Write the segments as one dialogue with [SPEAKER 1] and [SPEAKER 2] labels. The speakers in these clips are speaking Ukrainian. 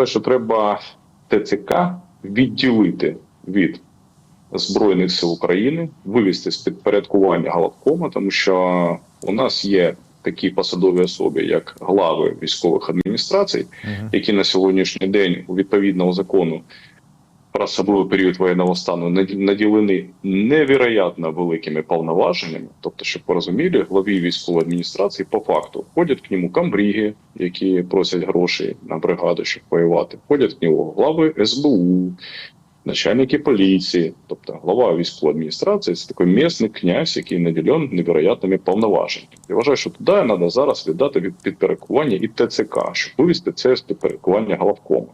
[SPEAKER 1] вважаю, що треба ТЦК відділити від Збройних сил України, вивести з підпорядкування головкома, тому що у нас є такі посадові особи, як глави військових адміністрацій, які на сьогоднішній день у відповідного закону про особливий період воєнного стану наді- наділені невероятно великими повноваженнями. Тобто, щоб порозуміли, главі військової адміністрації по факту входять к ньому камбріги, які просять гроші на бригаду, щоб воювати. Входять к нього глави СБУ, начальники поліції, тобто глава військової адміністрації це такий місний князь, який наділен невероятними повноваженнями. Я вважаю, що туди треба зараз віддати від підпорядкування і ТЦК, щоб вивести це з підпорядкування головкому.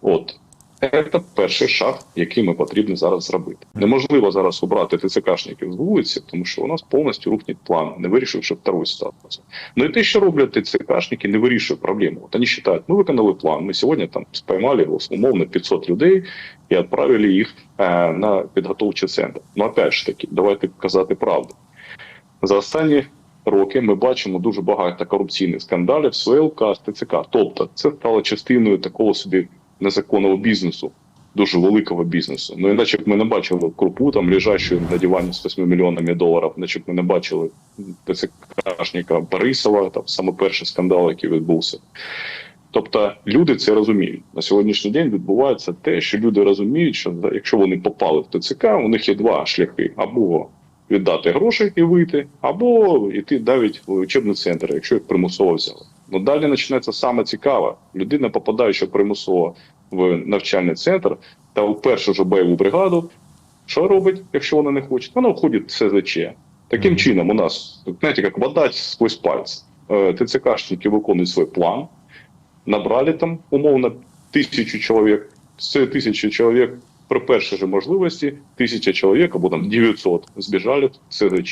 [SPEAKER 1] От. Це перший шаг, який ми потрібно зараз зробити. Неможливо зараз обрати ТЦКшників з вулиці, тому що у нас повністю рухнет план, не вирішивши вторую ситуацію. Ну і те, що роблять ТЦКшники, не вирішує проблему. От вони вважають, ми виконали план. Ми сьогодні там спіймали умовно 500 людей і відправили їх е, на підготовчий центр. Ну опять ж таки, давайте казати правду. За останні роки ми бачимо дуже багато корупційних скандалів з ВЛК, з ТЦК. Тобто, це стало частиною такого собі незаконного бізнесу, дуже великого бізнесу. Ну іначе б ми не бачили крупу там лежачу на дивані з 8 мільйонами доларів, наче б ми не бачили ТЦКшника Борисова, там саме перший скандал, який відбувся. Тобто люди це розуміють. На сьогоднішній день відбувається те, що люди розуміють, що якщо вони попали в ТЦК, у них є два шляхи: або віддати гроші і вийти, або йти навіть в учебний центр, якщо їх примусово взяли. Ну далі починається саме цікаве. Людина, попадаючи примусово в навчальний центр та у першу ж бойову бригаду, що робить, якщо вона не хоче? Вона входить в СЗЧ. Таким чином, у нас, знаєте, як вода сквозь пальці. Е, ТЦКшники виконують свій план, набрали там умовно тисячу чоловік. З цієї тисячі чоловік при першій же можливості тисяча чоловік або там 900 збіжали в СЗЧ.